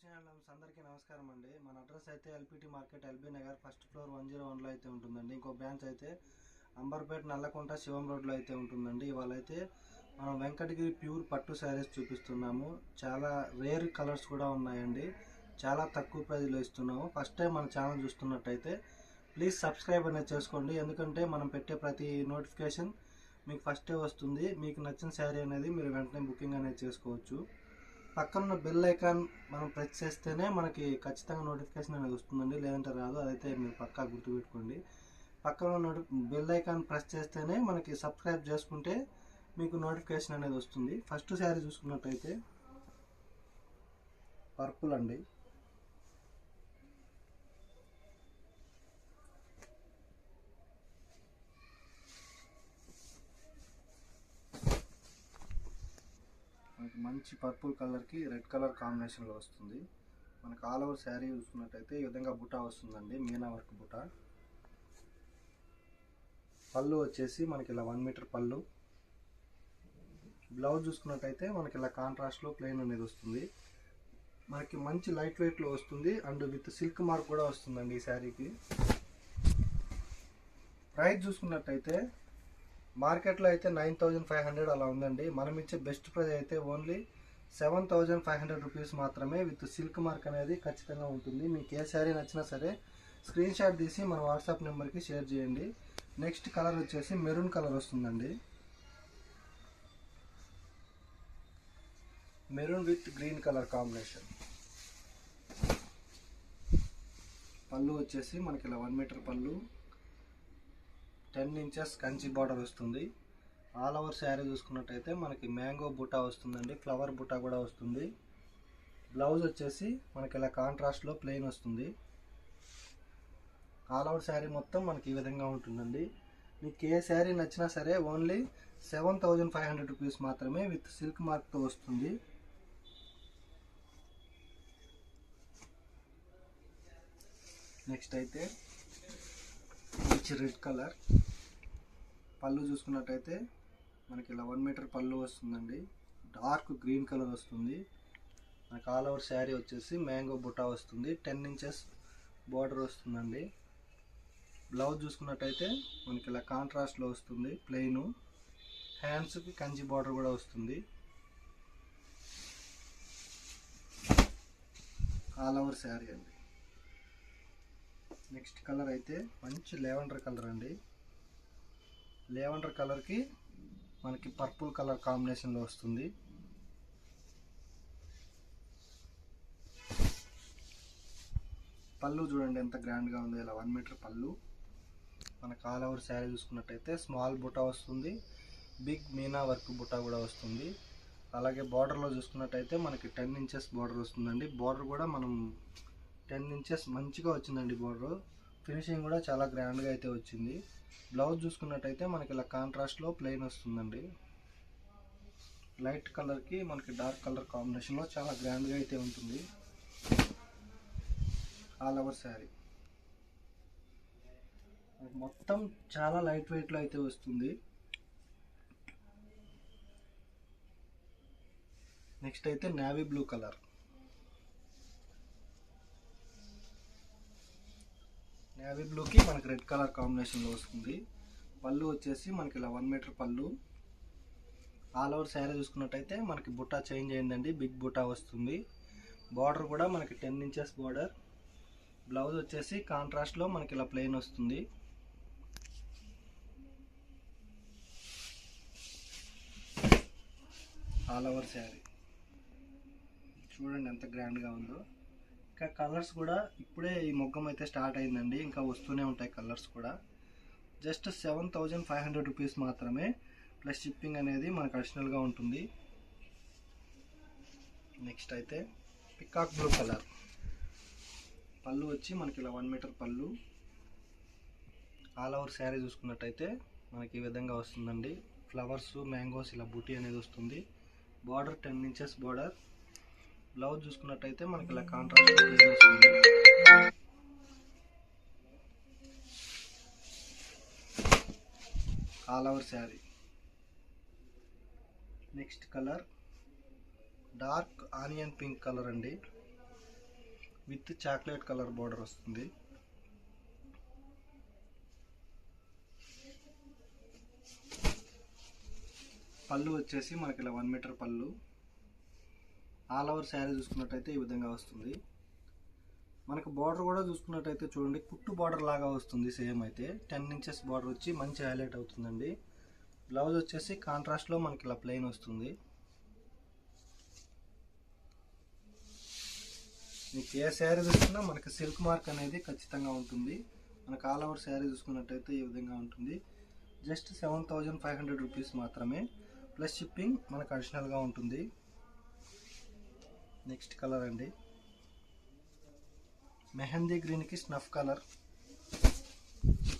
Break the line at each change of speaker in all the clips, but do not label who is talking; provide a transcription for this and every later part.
Channels అందరికీ నమస్కారం అండి. మన అడ్రస్ అయితే LPT market LB Nagar first floor one zero వన్లో అయితే ఉంటుందండి. ఇంకో బ్రాంచ్ అయితే అంబర్పేట నల్లకుంట శివం రోడ్లో అయితే ఉంటుందండి. ఇవాళ అయితే మనం వెంకటగిరి ప్యూర్ పట్టు శారీస్ చూపిస్తున్నాము. చాలా రేర్ కలర్స్ కూడా ఉన్నాయండి. చాలా తక్కువ ప్రైజ్లో ఇస్తున్నాము. ఫస్ట్ టైం మన ఛానల్ చూస్తున్నట్టయితే ప్లీజ్ సబ్స్క్రైబ్ అనేది చేసుకోండి. ఎందుకంటే మనం పెట్టే ప్రతి నోటిఫికేషన్ మీకు ఫస్టే వస్తుంది. మీకు నచ్చిన శారీ అనేది మీరు వెంటనే బుకింగ్ అనేది చేసుకోవచ్చు. పక్కన ఉన్న బెల్ ఐకాన్ మనం ప్రెస్ చేస్తేనే మనకి ఖచ్చితంగా నోటిఫికేషన్ అనేది వస్తుందండి. లేదంటే రాదు. అదైతే మీరు పక్కా గుర్తుపెట్టుకోండి. పక్కన ఉన్న నోటి బెల్ ఐకాన్ ప్రెస్ చేస్తేనే మనకి సబ్స్క్రైబ్ చేసుకుంటే మీకు నోటిఫికేషన్ అనేది వస్తుంది. ఫస్ట్ శారీ చూసుకున్నట్టయితే పర్పుల్ అండి. మంచి పర్పుల్ కలర్కి రెడ్ కలర్ కాంబినేషన్లో వస్తుంది. మనకు ఆల్ ఓవర్ శారీ చూసుకున్నట్టయితే ఈ విధంగా బుటా వస్తుందండి. మీనా వర్క్ బుటా. పళ్ళు వచ్చేసి మనకి ఇలా వన్ మీటర్ పళ్ళు. బ్లౌజ్ చూసుకున్నట్టయితే మనకి ఇలా కాంట్రాస్ట్లో ప్లెయిన్ అనేది వస్తుంది. మనకి మంచి లైట్ వెయిట్లో వస్తుంది. అండ్ విత్ సిల్క్ మార్క్ కూడా వస్తుందండి ఈ శారీకి. ప్రైస్ చూసుకున్నట్టయితే మార్కెట్లో అయితే నైన్ థౌజండ్ ఫైవ్ హండ్రెడ్ అలా ఉందండి. మనం ఇచ్చే బెస్ట్ ప్రైస్ అయితే only seven thousand five hundred rupees మాత్రమే విత్ సిల్క్ మార్క్ అనేది ఖచ్చితంగా ఉంటుంది. మీకు ఏ శారీ నచ్చినా సరే స్క్రీన్ షాట్ తీసి మన వాట్సాప్ నెంబర్కి షేర్ చేయండి. నెక్స్ట్ కలర్ వచ్చేసి మెరూన్ కలర్ వస్తుందండి. Maroon with green colour combination. పళ్ళు వచ్చేసి మనకి ఇలా వన్ మీటర్ పళ్ళు. టెన్ ఇంచెస్ కంచి బార్డర్ వస్తుంది. ఆల్ ఓవర్ శారీ చూసుకున్నట్టయితే మనకి మ్యాంగో బుటా వస్తుందండి ఫ్లవర్ బుటా కూడా వస్తుంది. బ్లౌజ్ వచ్చేసి మనకి ఇలా కాంట్రాస్ట్లో ప్లెయిన్ వస్తుంది. ఆల్ ఓవర్ శారీ మొత్తం మనకి ఈ విధంగా ఉంటుందండి. మీకు ఏ శారీ నచ్చినా సరే only seven thousand five hundred rupees మాత్రమే విత్ సిల్క్ మార్క్తో వస్తుంది. నెక్స్ట్ అయితే మంచి రెడ్ కలర్. పళ్ళు చూసుకున్నట్టయితే మనకి ఇలా వన్ మీటర్ పళ్ళు వస్తుందండి. డార్క్ గ్రీన్ కలర్ వస్తుంది. మనకి ఆల్ ఓవర్ శారీ వచ్చేసి మ్యాంగో బుట్టా వస్తుంది. టెన్ ఇంచెస్ బార్డర్ వస్తుందండి. బ్లౌజ్ చూసుకున్నట్టయితే మనకి ఇలా కాంట్రాస్ట్లో వస్తుంది ప్లెయిన్ హ్యాండ్స్కి కంచి బార్డర్ కూడా వస్తుంది. ఆల్ ఓవర్ శారీ అండి. నెక్స్ట్ కలర్ అయితే మంచి లెవెండర్ కలర్ అండి. లెవెండర్ కలర్కి మనకి పర్పుల్ కలర్ కాంబినేషన్లో వస్తుంది. పళ్ళు చూడండి ఎంత గ్రాండ్గా ఉంది. ఇలా వన్ మీటర్ పళ్ళు. మనకు ఆల్ ఓవర్ శారీ చూసుకున్నట్టయితే స్మాల్ బుటా వస్తుంది. బిగ్ మీనా వర్క్ బుటా కూడా వస్తుంది. అలాగే బార్డర్లో చూసుకున్నట్టయితే మనకి టెన్ ఇంచెస్ బార్డర్ వస్తుందండి. బార్డర్ కూడా మనం టెన్ ఇంచెస్ మంచిగా వచ్చిందండి బార్డర్. ఫినిషింగ్ కూడా చాలా గ్రాండ్గా అయితే వచ్చింది. బ్లౌజ్ చూసుకున్నట్టయితే మనకి ఇలా కాంట్రాస్ట్లో ప్లెయిన్ వస్తుందండి. లైట్ కలర్కి మనకి డార్క్ కలర్ కాంబినేషన్లో చాలా గ్రాండ్గా అయితే ఉంటుంది. ఆల్ ఓవర్ శారీ మొత్తం చాలా లైట్ వెయిట్లో అయితే వస్తుంది. నెక్స్ట్ అయితే నావీ బ్లూ కలర్ నేవీ బ్లూకి మనకి రెడ్ కలర్ కాంబినేషన్లో వస్తుంది. పళ్ళు వచ్చేసి మనకి ఇలా వన్ మీటర్ పళ్ళు. ఆల్ ఓవర్ శారీ చూసుకున్నట్టయితే మనకి బుట్టా చేంజ్ అయిందండి. బిగ్ బుట్టా వస్తుంది. బార్డర్ కూడా మనకి టెన్ ఇంచెస్ బార్డర్. బ్లౌజ్ వచ్చేసి కాంట్రాస్ట్లో మనకి ఇలా ప్లెయిన్ వస్తుంది. All over saree. చూడండి ఎంత గ్రాండ్గా ఉందో. ఇంకా కలర్స్ కూడా ఇప్పుడే ఈ మొగ్గం అయితే స్టార్ట్ అయిందండి. ఇంకా వస్తూనే ఉంటాయి కలర్స్ కూడా. Just seven thousand five hundred rupees మాత్రమే. ప్లస్ షిప్పింగ్ అనేది మనకు అడిషనల్గా ఉంటుంది. నెక్స్ట్ అయితే పికాక్ బ్లూ కలర్ పళ్ళు వచ్చి మనకి ఇలా వన్ మీటర్ పళ్ళు. ఆల్ ఓవర్ శారీ చూసుకున్నట్టయితే మనకి ఈ విధంగా వస్తుందండి. ఫ్లవర్స్ మ్యాంగోస్ ఇలా బూటీ అనేది వస్తుంది. Border ten inches border blouse చూసుకున్నట్టయితే మనకి ఇలా కాంట్రాస్ట్ వస్తుంది all over saree next colour dark onion pink colour అండి. విత్ చాక్లెట్ కలర్ బార్డర్ వస్తుంది. పళ్ళు వచ్చేసి మనకి ఇలా వన్ మీటర్ పళ్ళు. ఆల్ ఓవర్ శారీ చూసుకున్నట్టయితే ఈ విధంగా వస్తుంది. మనకు బార్డర్ కూడా చూసుకున్నట్టయితే చూడండి కుట్టు బార్డర్ లాగా వస్తుంది సేమ్ అయితే. టెన్ ఇంచెస్ బార్డర్ వచ్చి మంచి హైలైట్ అవుతుందండి. బ్లౌజ్ వచ్చేసి కాంట్రాస్ట్లో మనకి ఇలా ప్లెయిన్ వస్తుంది. మీకు ఏ శారీ చూసుకున్నా మనకి సిల్క్ మార్క్ అనేది ఖచ్చితంగా ఉంటుంది. మనకు ఆల్ ఓవర్ శారీ చూసుకున్నట్టయితే ఈ విధంగా ఉంటుంది. Just seven thousand five hundred rupees మాత్రమే. ప్లస్ షిప్పింగ్ మనకు అడిషనల్గా ఉంటుంది. నెక్స్ట్ కలర్ అండి. మెహందీ గ్రీన్కి స్నఫ్ కలర్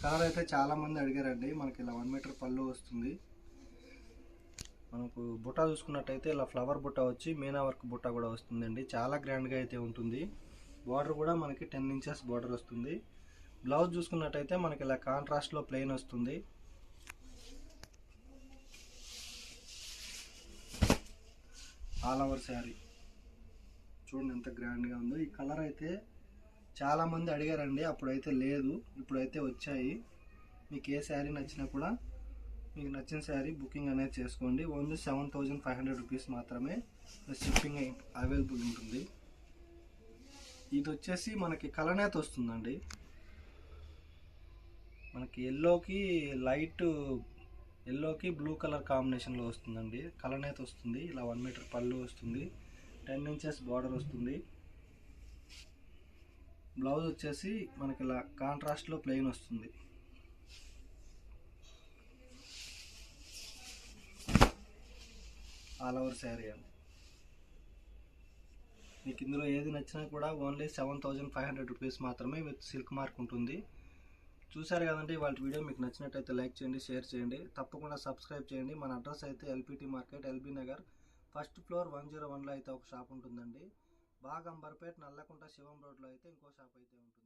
కలర్ అయితే చాలా మంది అడిగారండి. మనకి ఇలా వన్ మీటర్ పళ్ళు వస్తుంది. మనకు బుట్ట చూసుకున్నట్టయితే ఇలా ఫ్లవర్ బుట్ట వచ్చి మీనా వర్క్ బుట్ట కూడా వస్తుందండి. చాలా గ్రాండ్గా అయితే ఉంటుంది. బార్డర్ కూడా మనకి టెన్ ఇంచెస్ బార్డర్ వస్తుంది. బ్లౌజ్ చూసుకున్నట్టయితే మనకి ఇలా కాంట్రాస్ట్లో ప్లెయిన్ వస్తుంది. ఆల్ ఓవర్ శారీ చూడండి ఎంత గ్రాండ్గా ఉందో. ఈ కలర్ అయితే చాలా మంది అడిగారండి. అప్పుడైతే లేదు. ఇప్పుడైతే వచ్చాయి. మీకు ఏ శారీ నచ్చినా కూడా మీకు నచ్చిన శారీ బుకింగ్ అనేది చేసుకోండి. Only seven thousand five hundred rupees మాత్రమే షిప్పింగ్ అవైలబుల్ ఉంటుంది. ఇది వచ్చేసి మనకి కలనేత వస్తుందండి. మనకి ఎల్లోకి లైట్ ఎల్లోకి బ్లూ కలర్ కాంబినేషన్లో వస్తుందండి. కలనేత వస్తుంది. ఇలా వన్ మీటర్ పళ్ళు వస్తుంది. టెన్ ఇంచెస్ బార్డర్ వస్తుంది. బ్లౌజ్ వచ్చేసి మనకి ఇలా కాంట్రాస్ట్లో ప్లెయిన్ వస్తుంది. ఆల్ ఓవర్ శారీ అండి. మీకు ఇందులో ఏది నచ్చినా కూడా only seven thousand five hundred rupees మాత్రమే విత్ సిల్క్ మార్క్ ఉంటుంది. చూసారు కదండి వాళ్ళ వీడియో మీకు నచ్చినట్టయితే లైక్ చేయండి షేర్ చేయండి. తప్పకుండా సబ్స్క్రైబ్ చేయండి. మన అడ్రస్ అయితే LPT market LB Nagar first floor one zero వన్లో అయితే ఒక షాప్ ఉంటుందండి. బాగా అంబర్పేట్ నల్లకుంట శివం రోడ్లో అయితే ఇంకో షాప్ అయితే ఉంటుంది.